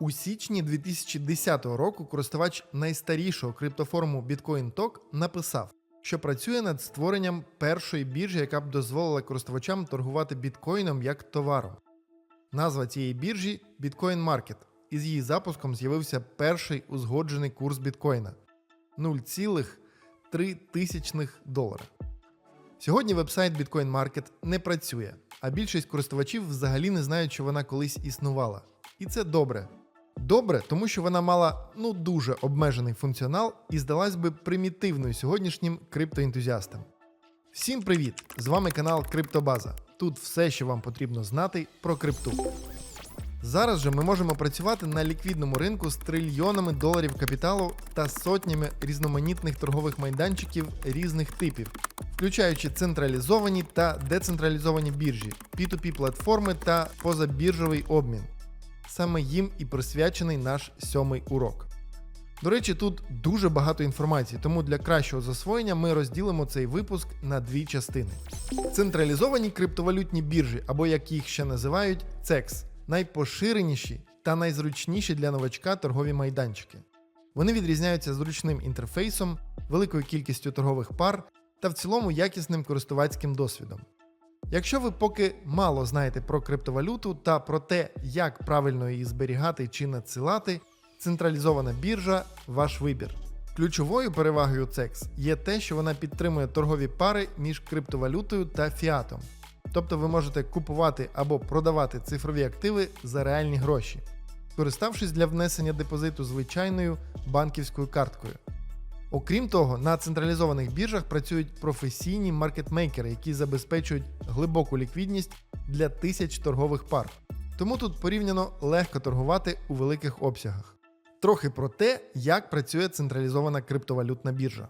У січні 2010 року користувач найстарішого криптофоруму Bitcoin Talk написав, що працює над створенням першої біржі, яка б дозволила користувачам торгувати біткоїном як товаром. Назва цієї біржі Bitcoin Market, і з її запуском з'явився перший узгоджений курс біткоїна 0,3 тисячних долара. Сьогодні вебсайт Bitcoin Market не працює, а більшість користувачів взагалі не знають, що вона колись існувала. І це добре. Добре, тому що вона мала ну дуже обмежений функціонал і здалась би примітивною сьогоднішнім криптоентузіастам. Всім привіт! З вами канал Криптобаза. Тут все, що вам потрібно знати про крипту. Зараз же ми можемо працювати на ліквідному ринку з трильйонами доларів капіталу та сотнями різноманітних торгових майданчиків різних типів, включаючи централізовані та децентралізовані біржі, P2P платформи та позабіржовий обмін. Саме їм і присвячений наш сьомий урок. До речі, тут дуже багато інформації, тому для кращого засвоєння ми розділимо цей випуск на дві частини. Централізовані криптовалютні біржі, або як їх ще називають, CEX, найпоширеніші та найзручніші для новачка торгові майданчики. Вони відрізняються зручним інтерфейсом, великою кількістю торгових пар та в цілому якісним користувацьким досвідом. Якщо ви поки мало знаєте про криптовалюту та про те, як правильно її зберігати чи надсилати, централізована біржа ваш вибір. Ключовою перевагою CEX є те, що вона підтримує торгові пари між криптовалютою та фіатом. Тобто ви можете купувати або продавати цифрові активи за реальні гроші, користавшись для внесення депозиту звичайною банківською карткою. Окрім того, на централізованих біржах працюють професійні маркетмейкери, які забезпечують глибоку ліквідність для тисяч торгових пар. Тому тут порівняно легко торгувати у великих обсягах. Трохи про те, як працює централізована криптовалютна біржа.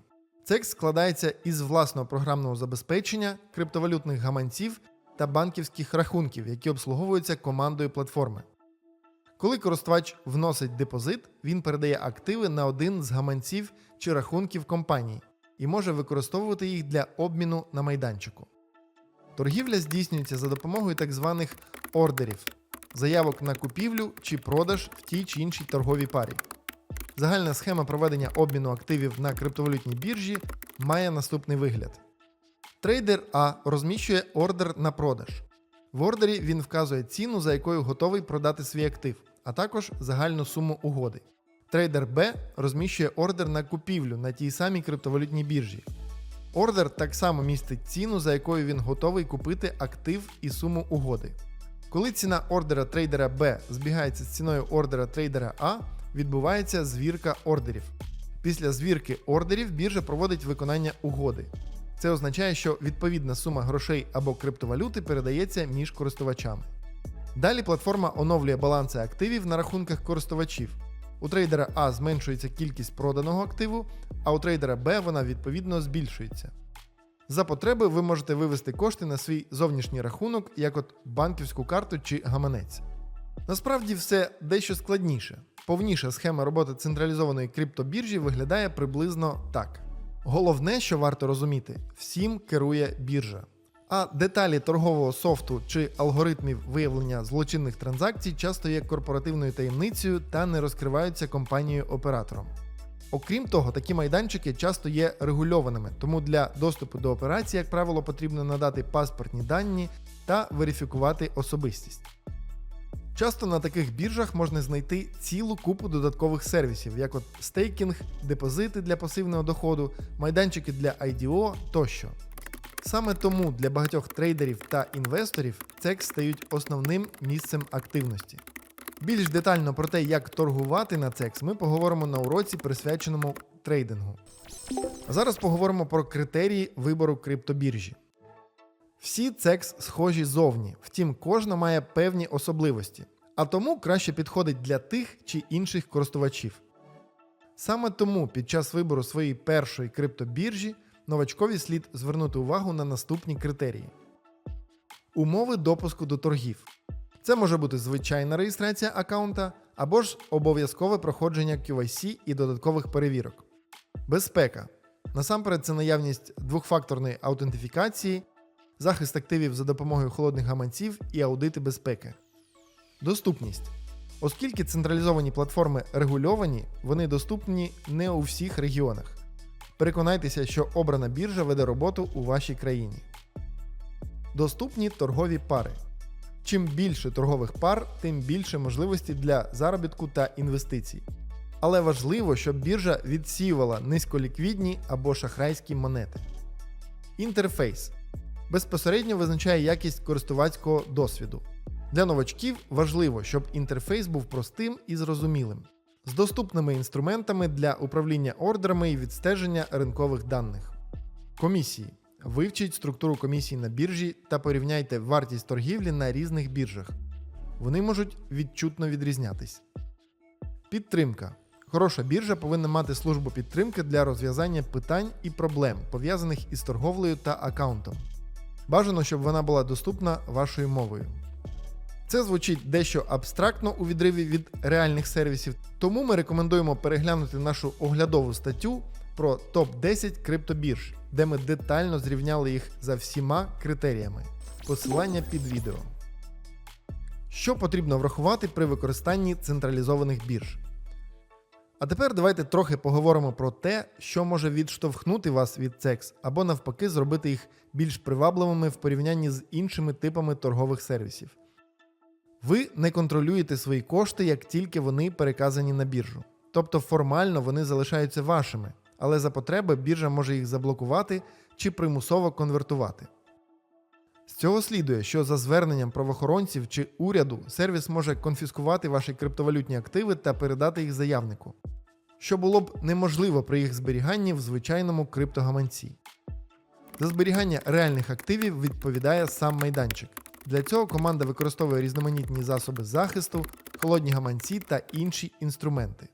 CEX складається із власного програмного забезпечення, криптовалютних гаманців та банківських рахунків, які обслуговуються командою платформи. Коли користувач вносить депозит, він передає активи на один з гаманців чи рахунків компанії і може використовувати їх для обміну на майданчику. Торгівля здійснюється за допомогою так званих ордерів, заявок на купівлю чи продаж в тій чи іншій торговій парі. Загальна схема проведення обміну активів на криптовалютній біржі має наступний вигляд. Трейдер А розміщує ордер на продаж. В ордері він вказує ціну, за якою готовий продати свій актив, а також загальну суму угоди. Трейдер Б розміщує ордер на купівлю на тій самій криптовалютній біржі. Ордер так само містить ціну, за якою він готовий купити актив і суму угоди. Коли ціна ордера трейдера Б збігається з ціною ордера трейдера А, відбувається звірка ордерів. Після звірки ордерів біржа проводить виконання угоди. Це означає, що відповідна сума грошей або криптовалюти передається між користувачами. Далі платформа оновлює баланси активів на рахунках користувачів. У трейдера А зменшується кількість проданого активу, а у трейдера Б вона відповідно збільшується. За потреби ви можете вивести кошти на свій зовнішній рахунок, як от банківську карту чи гаманець. Насправді все дещо складніше. Повніша схема роботи централізованої криптобіржі виглядає приблизно так. Головне, що варто розуміти, всім керує біржа. А деталі торгового софту чи алгоритмів виявлення злочинних транзакцій часто є корпоративною таємницею та не розкриваються компанією-оператором. Окрім того, такі майданчики часто є регульованими, тому для доступу до операцій, як правило, потрібно надати паспортні дані та верифікувати особистість. Часто на таких біржах можна знайти цілу купу додаткових сервісів, як от стейкінг, депозити для пасивного доходу, майданчики для IDO тощо. Саме тому для багатьох трейдерів та інвесторів CEX стають основним місцем активності. Більш детально про те, як торгувати на CEX, ми поговоримо на уроці, присвяченому трейдингу. А зараз поговоримо про критерії вибору криптобіржі. Всі CEX схожі зовні, втім, кожна має певні особливості, а тому краще підходить для тих чи інших користувачів. Саме тому під час вибору своєї першої криптобіржі новачкові слід звернути увагу на наступні критерії: умови допуску до торгів. Це може бути звичайна реєстрація аккаунта або ж обов'язкове проходження QIC і додаткових перевірок. Безпека. Насамперед, це наявність двохфакторної аутентифікації, захист активів за допомогою холодних гаманців і аудити безпеки. Доступність. Оскільки централізовані платформи регульовані, вони доступні не у всіх регіонах. Переконайтеся, що обрана біржа веде роботу у вашій країні. Доступні торгові пари. Чим більше торгових пар, тим більше можливості для заробітку та інвестицій. Але важливо, щоб біржа відсіювала низьколіквідні або шахрайські монети. Інтерфейс безпосередньо визначає якість користувацького досвіду. Для новачків важливо, щоб інтерфейс був простим і зрозумілим, з доступними інструментами для управління ордерами і відстеження ринкових даних. Комісії. Вивчіть структуру комісій на біржі та порівняйте вартість торгівлі на різних біржах. Вони можуть відчутно відрізнятись. Підтримка. Хороша біржа повинна мати службу підтримки для розв'язання питань і проблем, пов'язаних із торговлею та аккаунтом. Бажано, щоб вона була доступна вашою мовою. Це звучить дещо абстрактно у відриві від реальних сервісів, тому ми рекомендуємо переглянути нашу оглядову статтю про топ-10 криптобірж, де ми детально зрівняли їх за всіма критеріями. Посилання під відео. Що потрібно врахувати при використанні централізованих бірж? А тепер давайте трохи поговоримо про те, що може відштовхнути вас від CEX або навпаки зробити їх більш привабливими в порівнянні з іншими типами торгових сервісів. Ви не контролюєте свої кошти, як тільки вони переказані на біржу. Тобто формально вони залишаються вашими, але за потреби біржа може їх заблокувати чи примусово конвертувати. З цього слідує, що за зверненням правоохоронців чи уряду сервіс може конфіскувати ваші криптовалютні активи та передати їх заявнику, що було б неможливо при їх зберіганні в звичайному криптогаманці. За зберігання реальних активів відповідає сам майданчик. Для цього команда використовує різноманітні засоби захисту, холодні гаманці та інші інструменти.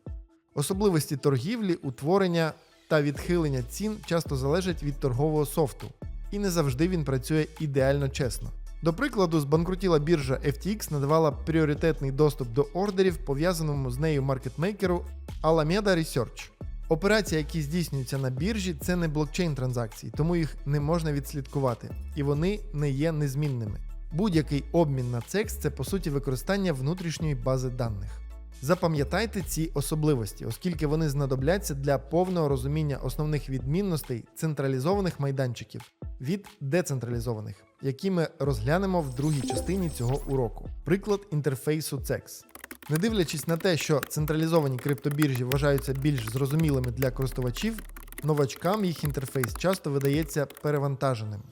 Особливості торгівлі, утворення та відхилення цін часто залежать від торгового софту, і не завжди він працює ідеально чесно. До прикладу, збанкрутіла біржа FTX надавала пріоритетний доступ до ордерів, пов'язаному з нею маркетмейкеру Alameda Research. Операції, які здійснюються на біржі, це не блокчейн транзакції, тому їх не можна відслідкувати, і вони не є незмінними. Будь-який обмін на CEX – це по суті використання внутрішньої бази даних. Запам'ятайте ці особливості, оскільки вони знадобляться для повного розуміння основних відмінностей централізованих майданчиків від децентралізованих, які ми розглянемо в другій частині цього уроку. Приклад інтерфейсу CEX. Не дивлячись на те, що централізовані криптобіржі вважаються більш зрозумілими для користувачів, новачкам їх інтерфейс часто видається перевантаженим.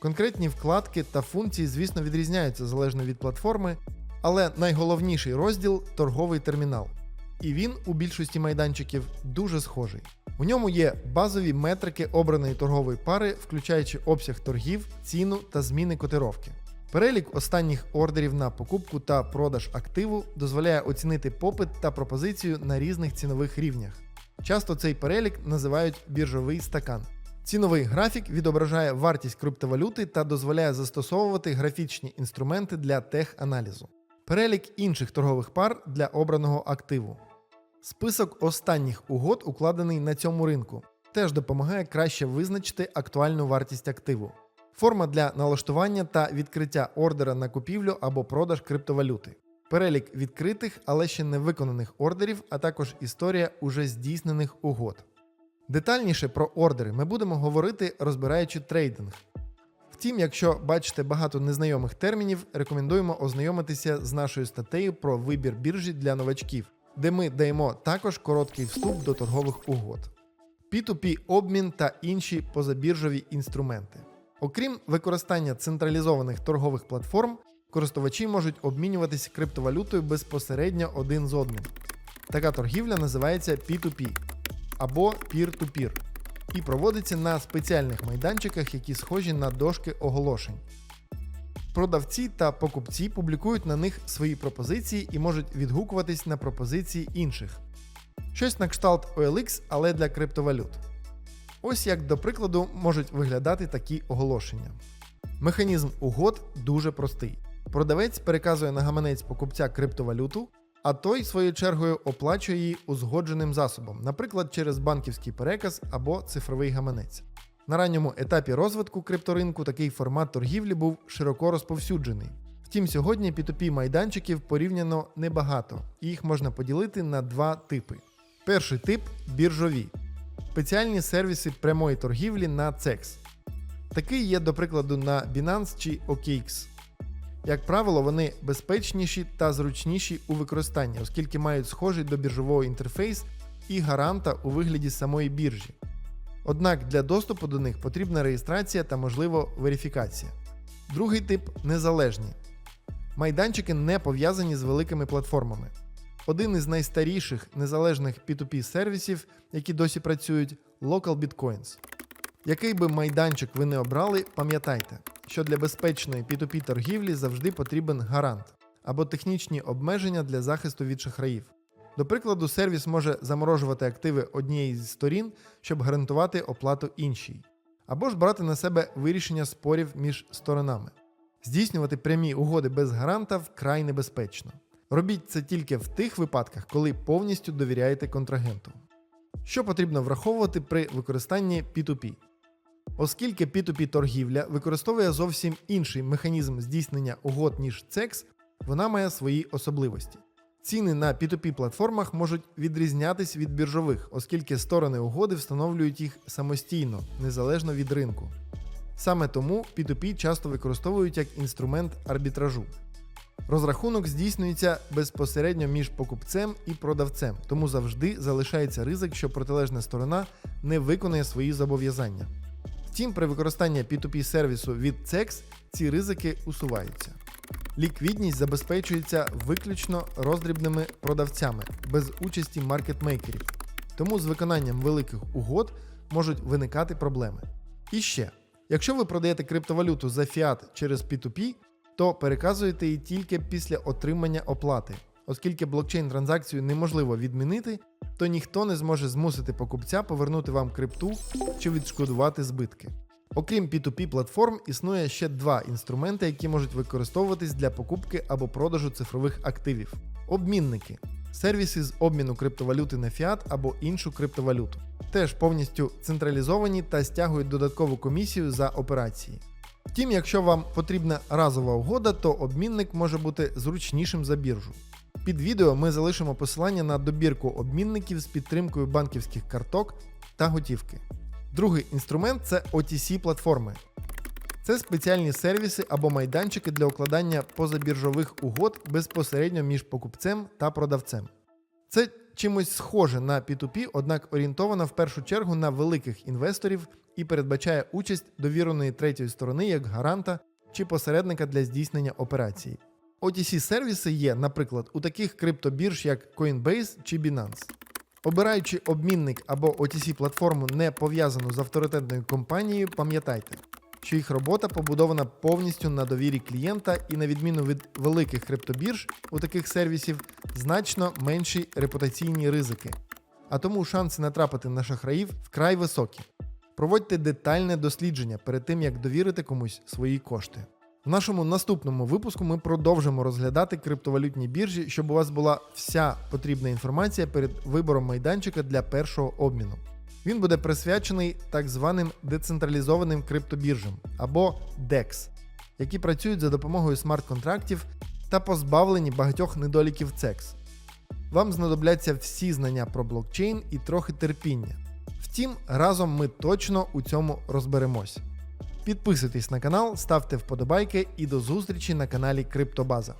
Конкретні вкладки та функції, звісно, відрізняються залежно від платформи, але найголовніший розділ торговий термінал. І він у більшості майданчиків дуже схожий. У ньому є базові метрики обраної торгової пари, включаючи обсяг торгів, ціну та зміни котировки. Перелік останніх ордерів на покупку та продаж активу дозволяє оцінити попит та пропозицію на різних цінових рівнях. Часто цей перелік називають біржовий стакан. Ціновий графік відображає вартість криптовалюти та дозволяє застосовувати графічні інструменти для тех-аналізу. Перелік інших торгових пар для обраного активу. Список останніх угод, укладений на цьому ринку, теж допомагає краще визначити актуальну вартість активу. Форма для налаштування та відкриття ордера на купівлю або продаж криптовалюти. Перелік відкритих, але ще не виконаних ордерів, а також історія уже здійснених угод. Детальніше про ордери ми будемо говорити, розбираючи трейдинг. Втім, якщо бачите багато незнайомих термінів, рекомендуємо ознайомитися з нашою статтею про вибір біржі для новачків, де ми даємо також короткий вступ до торгових угод. P2P обмін та інші позабіржові інструменти. Окрім використання централізованих торгових платформ, користувачі можуть обмінюватися криптовалютою безпосередньо один з одним. Така торгівля називається P2P або peer-to-peer і проводиться на спеціальних майданчиках, які схожі на дошки оголошень. Продавці та покупці публікують на них свої пропозиції і можуть відгукуватись на пропозиції інших. Щось на кшталт OLX, але для криптовалют. Ось як до прикладу можуть виглядати такі оголошення. Механізм угод дуже простий. Продавець переказує на гаманець покупця криптовалюту, а той, своєю чергою, оплачує її узгодженим засобом, наприклад, через банківський переказ або цифровий гаманець. На ранньому етапі розвитку крипторинку такий формат торгівлі був широко розповсюджений. Втім, сьогодні P2P майданчиків порівняно небагато, і їх можна поділити на два типи. Перший тип біржові спеціальні сервіси прямої торгівлі на CEX. Такий є, до прикладу, на Binance чи OKX. Як правило, вони безпечніші та зручніші у використанні, оскільки мають схожий до біржового інтерфейс і гаранта у вигляді самої біржі. Однак для доступу до них потрібна реєстрація та, можливо, верифікація. Другий тип незалежні. Майданчики не пов'язані з великими платформами. Один із найстаріших незалежних P2P сервісів, які досі працюють, Local Bitcoins. Який би майданчик ви не обрали, пам'ятайте, що для безпечної P2P торгівлі завжди потрібен гарант або технічні обмеження для захисту від шахраїв. До прикладу, сервіс може заморожувати активи однієї з сторін, щоб гарантувати оплату іншій, або ж брати на себе вирішення спорів між сторонами. Здійснювати прямі угоди без гаранта вкрай небезпечно. Робіть це тільки в тих випадках, коли повністю довіряєте контрагенту. Що потрібно враховувати при використанні P2P? Оскільки P2P торгівля використовує зовсім інший механізм здійснення угод, ніж CEX, вона має свої особливості. Ціни на P2P платформах можуть відрізнятись від біржових, оскільки сторони угоди встановлюють їх самостійно, незалежно від ринку. Саме тому P2P часто використовують як інструмент арбітражу. Розрахунок здійснюється безпосередньо між покупцем і продавцем, тому завжди залишається ризик, що протилежна сторона не виконає свої зобов'язання. Втім, при використанні P2P сервісу від CEX ці ризики усуваються. Ліквідність забезпечується виключно роздрібними продавцями без участі маркетмейкерів, тому з виконанням великих угод можуть виникати проблеми. І ще, якщо ви продаєте криптовалюту за фіат через P2P, то переказуєте її тільки після отримання оплати. Оскільки блокчейн транзакцію неможливо відмінити, то ніхто не зможе змусити покупця повернути вам крипту чи відшкодувати збитки. Окрім P2P платформ, існує ще два інструменти, які можуть використовуватись для покупки або продажу цифрових активів: обмінники сервіси з обміну криптовалюти на фіат або іншу криптовалюту. Теж повністю централізовані та стягують додаткову комісію за операції. Втім, якщо вам потрібна разова угода, то обмінник може бути зручнішим за біржу. Під відео ми залишимо посилання на добірку обмінників з підтримкою банківських карток та готівки. Другий інструмент це OTC платформи. Це спеціальні сервіси або майданчики для укладання позабіржових угод безпосередньо між покупцем та продавцем. Це чимось схоже на P2P, однак орієнтована в першу чергу на великих інвесторів і передбачає участь довіреної третьої сторони як гаранта чи посередника для здійснення операції. OTC сервіси є, наприклад, у таких криптобірж, як Coinbase чи Binance. Обираючи обмінник або OTC платформу не пов'язану з авторитетною компанією, пам'ятайте, що їх робота побудована повністю на довірі клієнта і, на відміну від великих криптобірж, у таких сервісів значно менші репутаційні ризики, а тому шанси натрапити на шахраїв вкрай високі. Проводьте детальне дослідження перед тим, як довірити комусь свої кошти. В нашому наступному випуску ми продовжимо розглядати криптовалютні біржі, щоб у вас була вся потрібна інформація перед вибором майданчика для першого обміну. Він буде присвячений так званим децентралізованим криптобіржам або DEX, які працюють за допомогою смарт-контрактів та позбавлені багатьох недоліків CEX. Вам знадобляться всі знання про блокчейн і трохи терпіння. Втім, разом ми точно у цьому розберемось. Підписуйтесь на канал, ставте вподобайки і до зустрічі на каналі Криптобаза.